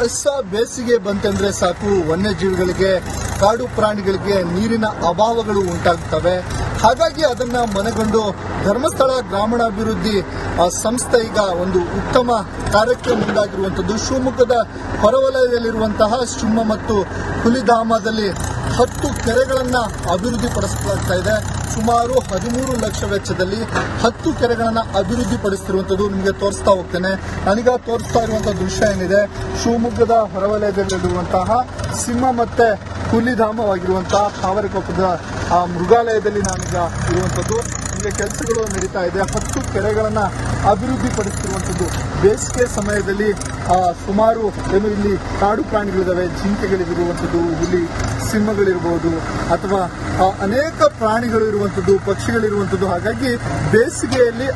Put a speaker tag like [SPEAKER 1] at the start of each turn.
[SPEAKER 1] ಬೇಸಿಗೆ ಬಂತಂದ್ರೆ ಸಾಕು, ವನ್ಯಜೀವಿಗಳಿಗೆ, ಕಾಡು ಪ್ರಾಣಿಗಳಿಗೆ ನೀರಿನ ಅಭಾವಗಳು ಉಂಟಾಗ್ತವೆ. ಹಾಗಾಗಿ ಅದನ್ನ ಮನಗಂಡು ಧರ್ಮಸ್ಥಳ ಗ್ರಾಮೀಣಾಭಿವೃದ್ಧಿ ಸಂಸ್ಥೆ ಈಗ ಒಂದು ಉತ್ತಮ ಕಾರ್ಯಕ್ಕೆ ಮುಂದಾಗಿರುವಂಥದ್ದು ಶಿವಮೊಗ್ಗದ ಹೊರವಲಯದಲ್ಲಿರುವಂತಹ ಶಿಮ್ಮ ಮತ್ತು ಹುಲಿಧಾಮದಲ್ಲಿ ಹತ್ತು ಕೆರೆಗಳನ್ನು ಅಭಿವೃದ್ಧಿ ಪಡಿಸಲಾಗ್ತಾ ಇದೆ. ಸುಮಾರು ಹದಿಮೂರು ಲಕ್ಷ ವೆಚ್ಚದಲ್ಲಿ ಹತ್ತು ಕೆರೆಗಳನ್ನು ಅಭಿವೃದ್ಧಿ ಪಡಿಸ್ತಿರುವಂತದ್ದು ನಿಮಗೆ ತೋರಿಸ್ತಾ ಹೋಗ್ತೇನೆ. ನನಗ ತೋರಿಸ್ತಾ ಇರುವಂಥ ದೃಶ್ಯ ಏನಿದೆ? ಶಿವಮೊಗ್ಗದ ಹೊರವಲಯದಲ್ಲಿರುವಂತಹ ಸಿಂಹ ಮತ್ತೆ ಹುಲಿಧಾಮವಾಗಿರುವಂತಹ ತಾವರೆಕೊಪ್ಪದ ಆ ಮೃಗಾಲಯದಲ್ಲಿ ನಾನೀಗ ಇರುವಂತದ್ದು. ನಿಮಗೆ ಕೆಲಸಗಳು ನಡೀತಾ ಇದೆ. ಹತ್ತು ಕೆರೆಗಳನ್ನು ಅಭಿವೃದ್ಧಿ ಪಡಿಸ್ತಿರುವಂತದ್ದು ಬೇಸಿಗೆ ಸಮಯದಲ್ಲಿ ಸುಮಾರು ಏನು ಇಲ್ಲಿ ಕಾಡು ಪ್ರಾಣಿಗಳಿದ್ದಾವೆ ಜಿಂಕೆಗಳಿರುವಂಥದ್ದು ಹುಲಿ, ಸಿಂಹಗಳಿರ್ಬೋದು, ಅಥವಾ ಅನೇಕ ಪ್ರಾಣಿಗಳು ಇರುವಂಥದ್ದು ಪಕ್ಷಿಗಳಿರುವಂಥದ್ದು ಹಾಗಾಗಿ ಬೇಸಿಗೆಯಲ್ಲಿ